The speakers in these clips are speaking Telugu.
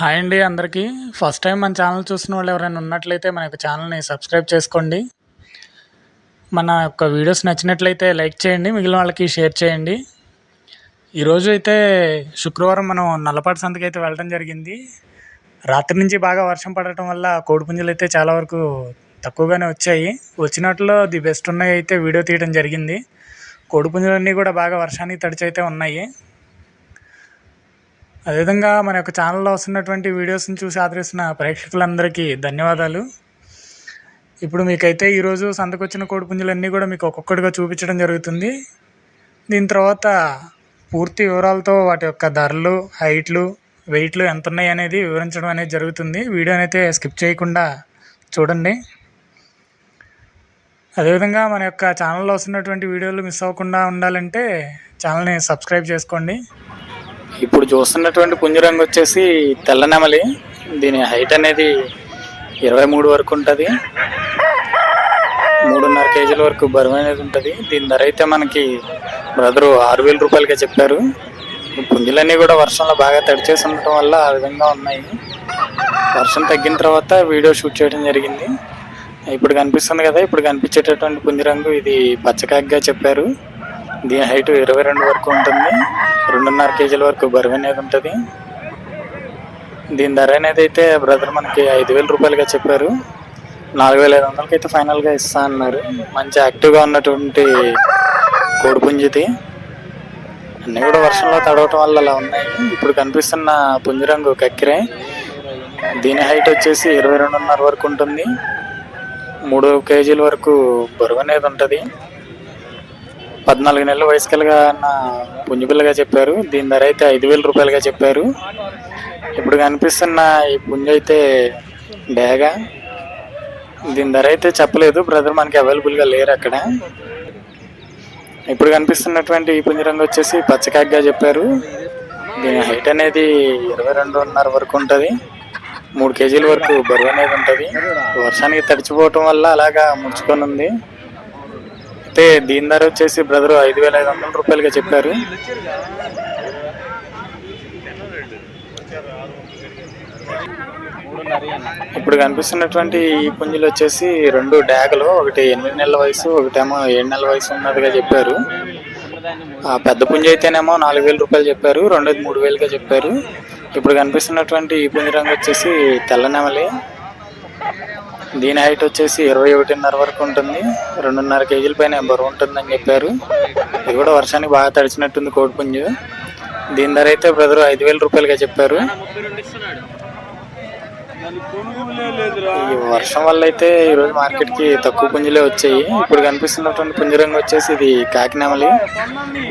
హాయ్ అండి అందరికీ. ఫస్ట్ టైం మన ఛానల్ చూసిన వాళ్ళు ఎవరైనా ఉన్నట్లయితే మన యొక్క ఛానల్ని సబ్స్క్రైబ్ చేసుకోండి. మన యొక్క వీడియోస్ నచ్చినట్లయితే లైక్ చేయండి మిగిలిన వాళ్ళకి షేర్ చేయండి. ఈరోజు అయితే శుక్రవారం మనం నల్లపాటి సంతకి అయితే వెళ్ళడం జరిగింది. రాత్రి నుంచి బాగా వర్షం పడటం వల్ల కోడిపుంజులు అయితే చాలా వరకు తక్కువగానే వచ్చాయి. వచ్చినట్లో ది బెస్ట్ ఉన్నాయి అయితే వీడియో తీయడం జరిగింది. కోడిపుంజులన్నీ కూడా బాగా వర్షానికి తడిచి అయితే ఉన్నాయి. అదేవిధంగా మన యొక్క ఛానల్లో వస్తున్నటువంటి వీడియోస్ని చూసి ఆదరిస్తున్న ప్రేక్షకులందరికీ ధన్యవాదాలు. ఇప్పుడు మీకైతే ఈరోజు సంతకొచ్చిన కోడిపుంజులన్నీ కూడా మీకు ఒక్కొక్కటిగా చూపించడం జరుగుతుంది. దీని తర్వాత పూర్తి వివరాలతో వాటి యొక్క ధరలు హైట్లు వెయిట్లు ఎంత ఉన్నాయి అనేది వివరించడం అనేది జరుగుతుంది. వీడియోని అయితే స్కిప్ చేయకుండా చూడండి. అదేవిధంగా మన యొక్క ఛానల్లో వస్తున్నటువంటి వీడియోలు మిస్ అవ్వకుండా ఉండాలంటే ఛానల్ని సబ్స్క్రైబ్ చేసుకోండి. ఇప్పుడు చూస్తున్నటువంటి పుంజరంగు వచ్చేసి తెల్ల నెమలి. దీని హైట్ అనేది ఇరవై మూడు వరకు ఉంటుంది. మూడున్నర కేజీల వరకు బరువు అనేది ఉంటుంది. దీని ధర అయితే మనకి బ్రదరు ఆరు వేల రూపాయలుగా చెప్పారు. పుంజులన్నీ కూడా వర్షంలో బాగా తడిచేసి ఉండటం వల్ల ఆ విధంగా ఉన్నాయి. వర్షం తగ్గిన తర్వాత వీడియో షూట్ చేయడం జరిగింది. ఇప్పుడు కనిపిస్తుంది కదా ఇప్పుడు కనిపించేటటువంటి పుంజరంగు ఇది పచ్చకాగ్గా చెప్పారు. దీని హైట్ ఇరవై రెండు వరకు ఉంటుంది. రెండున్నర కేజీల వరకు బరువు అనేది ఉంటుంది. దీని ధర అనేది అయితే బ్రదర్ మనకి ఐదు వేల రూపాయలుగా చెప్పారు. నాలుగు వేల ఐదు వందలకి అయితే ఫైనల్గా ఇస్తా అన్నారు. మంచి యాక్టివ్గా ఉన్నటువంటి కోడిపుంజిది అన్నీ కూడా వర్షంలో తడవటం వల్ల అలా ఉన్నాయి. ఇప్పుడు కనిపిస్తున్న పుంజరంగు కక్కిరే. దీని హైట్ వచ్చేసి ఇరవై రెండున్నర వరకు ఉంటుంది. మూడు కేజీల వరకు బరువు అనేది ఉంటుంది. పద్నాలుగు నెలల వయసు కలిగిన పుంజుపిల్లగా చెప్పారు. దీని ధర అయితే ఐదు వేల రూపాయలుగా చెప్పారు. ఇప్పుడు కనిపిస్తున్న ఈ పుంజు అయితే డేగ. దీని ధర అయితే చెప్పలేదు. బ్రదర్ మనకి అవైలబుల్గా లేరు అక్కడ. ఇప్పుడు కనిపిస్తున్నటువంటి ఈ పుంజరంగు వచ్చేసి పచ్చకాగ్గా చెప్పారు. దీని హైట్ అనేది ఇరవై రెండున్నర వరకు ఉంటుంది. మూడు కేజీల వరకు బరువు అనేది ఉంటుంది. వర్షానికి తడిచిపోవటం వల్ల అలాగా ముడుచుకొని ఉంది. అయితే దీని ధర వచ్చేసి బ్రదర్ ఐదు వేల ఐదు వందల రూపాయలుగా చెప్పారు. ఇప్పుడు కనిపిస్తున్నటువంటి ఈ పుంజులు వచ్చేసి రెండు డ్యాగులు ఒకటి ఎనిమిది నెలల వయసు ఒకటేమో ఏడు నెలల వయసు ఉన్నదిగా చెప్పారు. ఆ పెద్ద పుంజు అయితేనేమో నాలుగు వేల రూపాయలు చెప్పారు రెండోది మూడు వేలుగా చెప్పారు. ఇప్పుడు కనిపిస్తున్నటువంటి ఈ పుంజు రంగు వచ్చేసి తెల్ల నెమలి. దీని హైట్ వచ్చేసి ఇరవై ఒకటిన్నర వరకు ఉంటుంది. రెండున్నర కేజీల పైన బరువు ఉంటుందని చెప్పారు. ఇది కూడా వర్షానికి బాగా తడిచినట్టుంది కోడిపుంజు దీని ధర అయితే బ్రదర్ ఐదు వేల రూపాయలుగా చెప్పారు. ఈ వర్షం వల్ల అయితే ఈరోజు మార్కెట్కి తక్కువ పుంజులే వచ్చాయి. ఇప్పుడు కనిపిస్తున్నటువంటి పుంజరంగు వచ్చేసి ఇది కాకినామలి.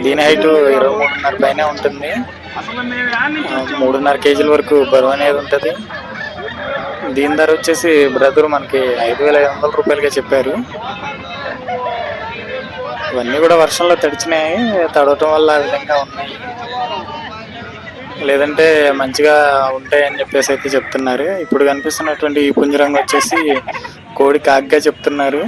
దీని హైట్ ఇరవై మూడున్నర పైన ఉంటుంది. మూడున్నర కేజీల వరకు బరువు అనేది ఉంటుంది. దీని ధర వచ్చేసి బ్రదర్ మనకి ఐదు వేల ఐదు వందల రూపాయలుగా చెప్పారు. ఇవన్నీ కూడా వర్షంలో తడిచినాయి తడవటం వల్ల ఆ విధంగా ఉన్నాయి. లేదంటే మంచిగా ఉంటాయని చెప్పేసి అయితే చెప్తున్నారు. ఇప్పుడు కనిపిస్తున్నటువంటి ఈ పుంజరంగు వచ్చేసి కోడి కాగ్గా చెప్తున్నారు.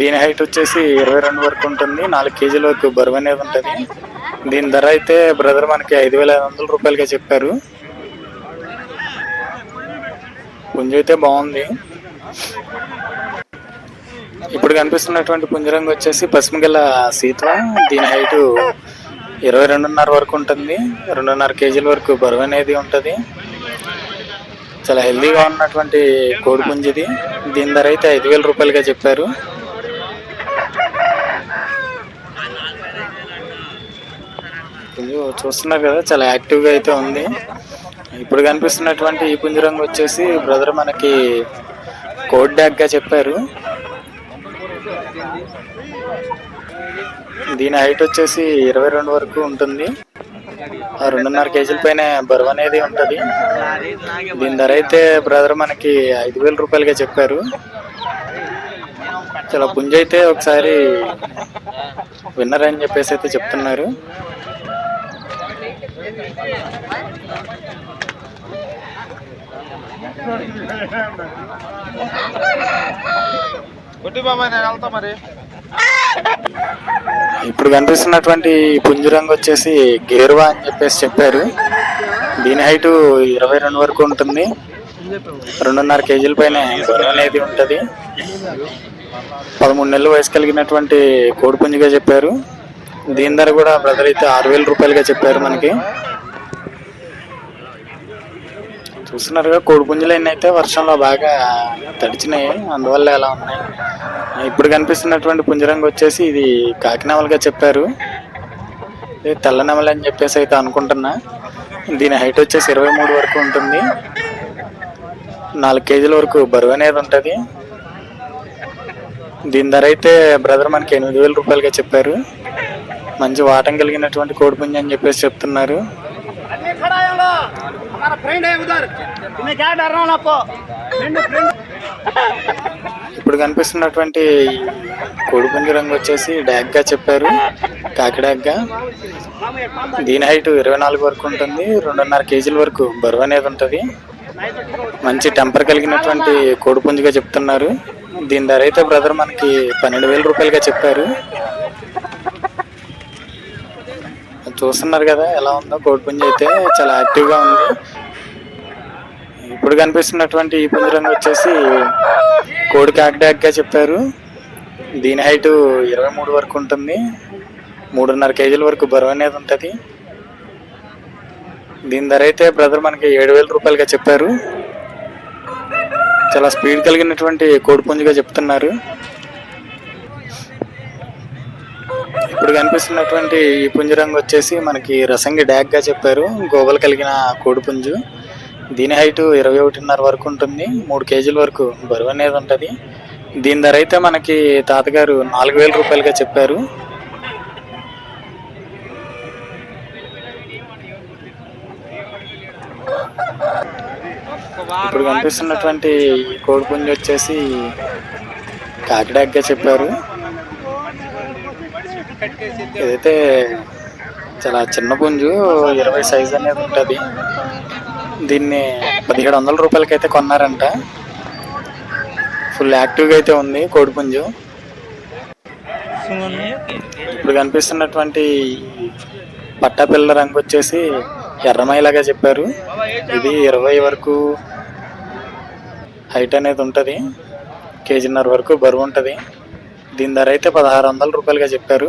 దీని హైట్ వచ్చేసి ఇరవై రెండు వరకు ఉంటుంది నాలుగు కేజీల వరకు బరువు అనేది ఉంటుంది. దీని ధర అయితే బ్రదర్ మనకి ఐదు వేల ఐదు వందల రూపాయలుగా చెప్పారు. పుంజు అయితే బాగుంది. ఇప్పుడు కనిపిస్తున్నటువంటి పుంజరంగు వచ్చేసి పసుమగల సీత. దీని హైటు ఇరవై రెండున్నర వరకు ఉంటుంది. రెండున్నర కేజీల వరకు బరువు అనేది ఉంటుంది. చాలా హెల్దీగా ఉన్నటువంటి కోడి పుంజిది. దీని ధర అయితే ఐదు వేల రూపాయలుగా చెప్పారు. చూస్తున్నారు కదా చాలా యాక్టివ్గా అయితే ఉంది. ఇప్పుడు కనిపిస్తున్నటువంటి ఈ పుంజరంగు వచ్చేసి బ్రదర్ మనకి కోడ్ డాగ్గా చెప్పారు. దీని హైట్ వచ్చేసి ఇరవై రెండు వరకు ఉంటుంది. ఆ రెండున్నర కేజీల పైన బరువు అనేది ఉంటుంది. దీని ధర అయితే బ్రదర్ మనకి ఐదు వేల రూపాయలుగా చెప్పారు. చాలా పుంజ అయితే ఒకసారి విన్నర్ అని చెప్పేసి అయితే చెప్తున్నారు. మరి. ఇప్పుడు కనిపిస్తున్నటువంటి ఈ పుంజు రంగు వచ్చేసి గేరువా అని చెప్పేసి చెప్పారు. దీని హైట్ ఇరవై రెండు వరకు ఉంటుంది. రెండున్నర కేజీల పైన బరువు అనేది ఉంటుంది. పదమూడు నెలలు వయసు కలిగినటువంటి కోడిపుంజిగా చెప్పారు. దీని ధర కూడా బ్రదర్ అయితే ఆరు వేల రూపాయలుగా చెప్పారు మనకి. చూస్తున్నారుగా కోడిపుంజులు అయితే వర్షంలో బాగా తడిచినాయి. అందువల్ల ఎలా ఉన్నాయి? ఇప్పుడు కనిపిస్తున్నటువంటి పుంజరంగు వచ్చేసి ఇది కాకినామలుగా చెప్పారు. ఇది తెల్ల నెమలి అని చెప్పేసి అయితే అనుకుంటున్నా. దీని హైట్ వచ్చేసి ఇరవై మూడు వరకు ఉంటుంది. నాలుగు కేజీల వరకు బరువు అనేది ఉంటుంది. దీని ధర అయితే బ్రదర్ మనకి ఎనిమిది వేల రూపాయలుగా చెప్పారు. మంచి వాటం కలిగినటువంటి కోడిపుంజ అని చెప్పేసి చెప్తున్నారు. आदमी खड़ा है उधर हमारा फ्रेंड है उधर तुम्हें क्या डर रहा हूँ आपको फ्रेंड फ्रेंड ఇప్పుడు కనిపిస్తున్నటువంటి ఈ కోడిపుంజి రంగు వచ్చేసి డాగ్ గా చెప్పారు కాకి డాగ్ గా దీని హైట్ ఇరవై నాలుగు వరకు ఉంటుంది రెండున్నర కేజీల వరకు బరువు అనేది ఉంటుంది మంచి టెంపర్ కలిగినటువంటి కోడిపుంజిగా చెప్తున్నారు దీని ధర అయితే బ్రదర్ మనకి పన్నెండు వేల రూపాయలుగా చెప్పారు చూస్తున్నారు కదా ఎలా ఉందో. కోడిపుంజి అయితే చాలా యాక్టివ్గా ఉంది. ఇప్పుడు కనిపిస్తున్నటువంటి ఈ పుంజరంగు వచ్చేసి కోడి కాకిడాక్గా చెప్పారు. దీని హైట్ ఇరవై మూడు వరకు ఉంటుంది. మూడున్నర కేజీల వరకు బరువు అనేది ఉంటుంది. దీని ధర అయితే బ్రదర్ మనకి ఏడు వేల రూపాయలుగా చెప్పారు. చాలా స్పీడ్ కలిగినటువంటి కోడిపుంజిగా చెప్తున్నారు. ఇప్పుడు కనిపిస్తున్నటువంటి ఈ పుంజు రంగు వచ్చేసి మనకి రసంగి డాగ్గా చెప్పారు. గోబలు కలిగిన కోడిపుంజు దీని హైట్ ఇరవై ఒకటిన్నర వరకు ఉంటుంది. మూడు కేజీల వరకు బరువు అనేది ఉంటుంది. దీని ధర అయితే మనకి తాతగారు నాలుగు వేల రూపాయలుగా చెప్పారు. ఇప్పుడు కనిపిస్తున్నటువంటి ఈ కోడిపుంజు వచ్చేసి కాకిడాగ్గా చెప్పారు. ఇదైతే చాలా చిన్న పుంజు ఇరవై సైజ్ అనేది ఉంటుంది. దీన్ని పదిహేడు వందల రూపాయలకైతే కొన్నారంట. ఫుల్ యాక్టివ్గా అయితే ఉంది కోడిపుంజు ఇప్పుడు కనిపిస్తున్నటువంటి పట్టాపిల్ల రంగు వచ్చేసి ఎర్రమైలాగా చెప్పారు. ఇది ఇరవై వరకు హైట్ అనేది ఉంటుంది. కేజీన్నర వరకు బరువు ఉంటుంది. దీని ధర అయితే పదహారు వందల రూపాయలుగా చెప్పారు.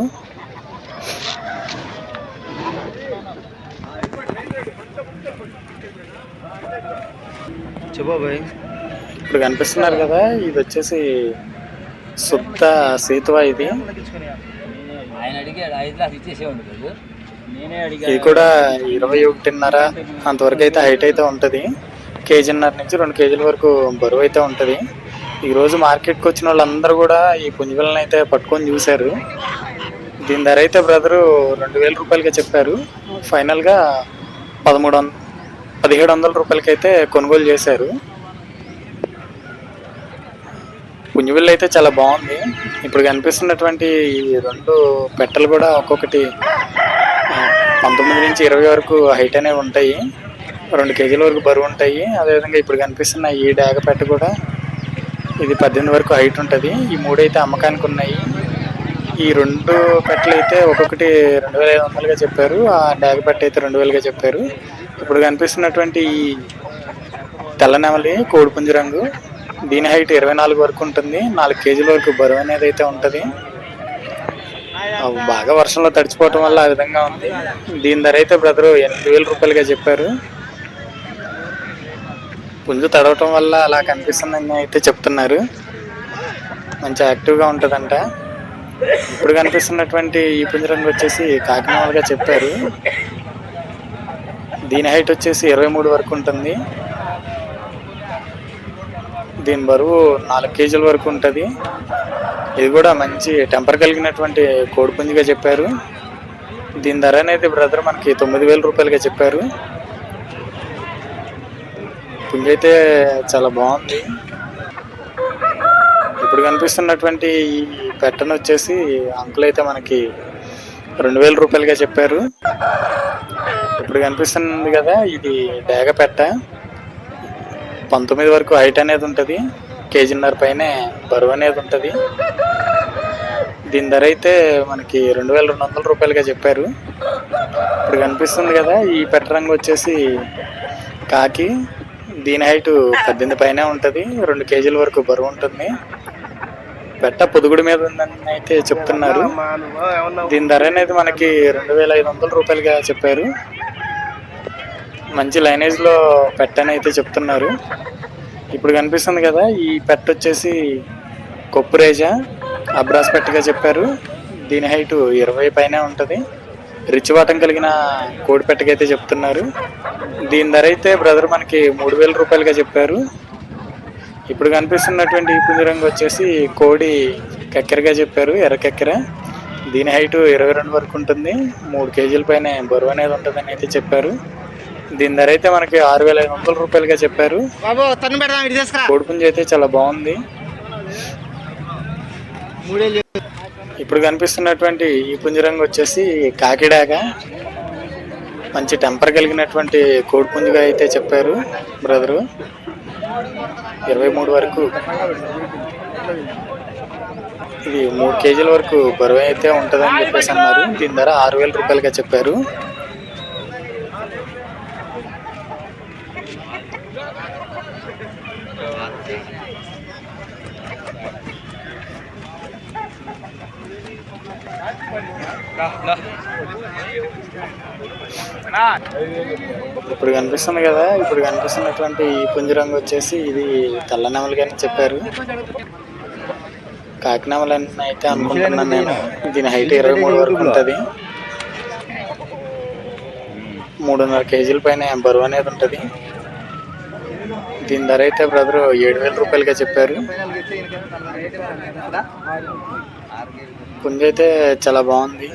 ఇప్పుడు కనిపిస్తున్నారు కదా ఇది వచ్చేసి సుత్త సీతువా ఇది. ఇది కూడా ఇరవై ఒకటిన్నర అంతవరకు అయితే హైట్ అయితే ఉంటుంది. కేజీన్నర నుంచి రెండు కేజీల వరకు బరువు అయితే ఉంటుంది. ఈరోజు మార్కెట్కి వచ్చిన వాళ్ళందరూ కూడా ఈ పుంజులను అయితే పట్టుకొని చూశారు. దీని ధర అయితే బ్రదరు రెండు వేల రూపాయలుగా చెప్పారు. ఫైనల్గా పదమూడు వంద పదిహేడు వందల రూపాయలకైతే కొనుగోలు చేశారు. పుంజుబిల్లు అయితే చాలా బాగుంది. ఇప్పుడు కనిపిస్తున్నటువంటి రెండు పెట్టలు కూడా ఒక్కొక్కటి పంతొమ్మిది నుంచి ఇరవై వరకు హైట్ అనేవి ఉంటాయి. రెండు కేజీల వరకు బరువు ఉంటాయి. అదేవిధంగా ఇప్పుడు కనిపిస్తున్న ఈ డాగ పెట్ట కూడా ఇది పద్దెనిమిది వరకు హైట్ ఉంటుంది. ఈ మూడైతే అమ్మకానికి ఉన్నాయి ఈ రెండు పెట్టలు అయితే ఒక్కొక్కటి రెండు వేల ఐదు వందలుగా చెప్పారు. ఆ డాగ పెట్ట అయితే రెండు వేలుగా చెప్పారు. ఇప్పుడు కనిపిస్తున్నటువంటి ఈ తెల్ల నెమలి కోడిపుంజు రంగు దీని హైట్ ఇరవై నాలుగు వరకు ఉంటుంది. నాలుగు కేజీల వరకు బరువు అనేది అయితే ఉంటుంది బాగా వర్షంలో తడిచిపోవటం వల్ల ఆ విధంగా ఉంది. దీని ధర అయితే బ్రదరు ఎనిమిది వేల రూపాయలుగా చెప్పారు. పుంజు తడవటం వల్ల అలా కనిపిస్తుందని అయితే చెప్తున్నారు. మంచి యాక్టివ్గా ఉంటుందంట. ఇప్పుడు కనిపిస్తున్నటువంటి ఈ పుంజు రంగు వచ్చేసి కాకినాడగా చెప్పారు. దీని హైట్ వచ్చేసి ఇరవై మూడు వరకు ఉంటుంది. దీని బరువు నాలుగు కేజీల వరకు ఉంటుంది. ఇది కూడా మంచి టెంపర్ కలిగినటువంటి కోడిపుంజిగా చెప్పారు. దీని ధర అనేది బ్రదర్ మనకి తొమ్మిది వేల రూపాయలుగా చెప్పారు. పుంజి అయితే చాలా బాగుంది. ఇప్పుడు కనిపిస్తున్నటువంటి ఈ పెట్టను వచ్చేసి అంకుల్ అయితే మనకి రెండు వేల రూపాయలుగా చెప్పారు. ఇప్పుడు కనిపిస్తుంది కదా ఇది డేగ పెట్ట. పంతొమ్మిది వరకు హైట్ అనేది ఉంటుంది. కేజీన్నర పైనే బరువు అనేది ఉంటుంది. దీని ధర అయితే మనకి రెండు వేల రెండు వందల రూపాయలుగా చెప్పారు. ఇప్పుడు కనిపిస్తుంది కదా ఈ పెట్ట రంగు వచ్చేసి కాకి. దీని హైట్ పద్దెనిమిది పైన ఉంటుంది రెండు కేజీల వరకు బరువు ఉంటుంది. పెట్ట పొదుగుడు మీద ఉందని అయితే చెప్తున్నారు. దీని ధర అనేది మనకి రెండు వేల ఐదు వందల రూపాయలుగా చెప్పారు. మంచి లైనేజ్లో పెట్టని అయితే చెప్తున్నారు. ఇప్పుడు కనిపిస్తుంది కదా ఈ పెట్ట వచ్చేసి కొప్పురేజా అబ్రాస్ పెట్టగా చెప్పారు. దీని హైట్ ఇరవై పైన ఉంటుంది. రిచివాటం కలిగిన కోడి పెట్టకైతే చెప్తున్నారు. దీని ధర అయితే బ్రదర్ మనకి మూడు వేల రూపాయలుగా చెప్పారు. ఇప్పుడు కనిపిస్తున్నటువంటి ఈ పుంజరంగు వచ్చేసి కోడి కక్కెరగా చెప్పారు ఎర్ర కక్కెర. దీని హైట్ ఇరవై రెండు వరకు ఉంటుంది. మూడు కేజీల పైన బరువు అనేది ఉంటుందని అయితే చెప్పారు. దీని ధర అయితే మనకి ఆరు వేల ఐదు వందల రూపాయలుగా చెప్పారు. కోడిపుంజ అయితే చాలా బాగుంది. ఇప్పుడు కనిపిస్తున్నటువంటి ఈ పుంజరంగు వచ్చేసి కాకిడాగా మంచి టెంపర్ కలిగినటువంటి కోడిపుంజుగా అయితే చెప్పారు బ్రదరు ఇరవై మూడు వరకు. ఇది మూడు కేజీల వరకు బరువు అయితే ఉంటుందని చెప్పేసి అన్నారు. దీని ధర ఆరు వేల రూపాయలుగా చెప్పారు. ఇప్పుడు కనిపిస్తుంది కదా ఇప్పుడు కనిపిస్తున్నటువంటి ఈ పుంజరంగు వచ్చేసి ఇది తెల్లనెమలిగానే చెప్పారు. కాకినామలని అయితే అనుకుంటున్నాను నేను దీని హైట్ ఇరవై మూడు వరకు ఉంటుంది. మూడున్నర కేజీల పైన బరువు అనేది ఉంటుంది. దీని ధర అయితే బ్రదర్ ఏడు వేల రూపాయలుగా చెప్పారు. పుంజ అయితే చాలా బాగుంది.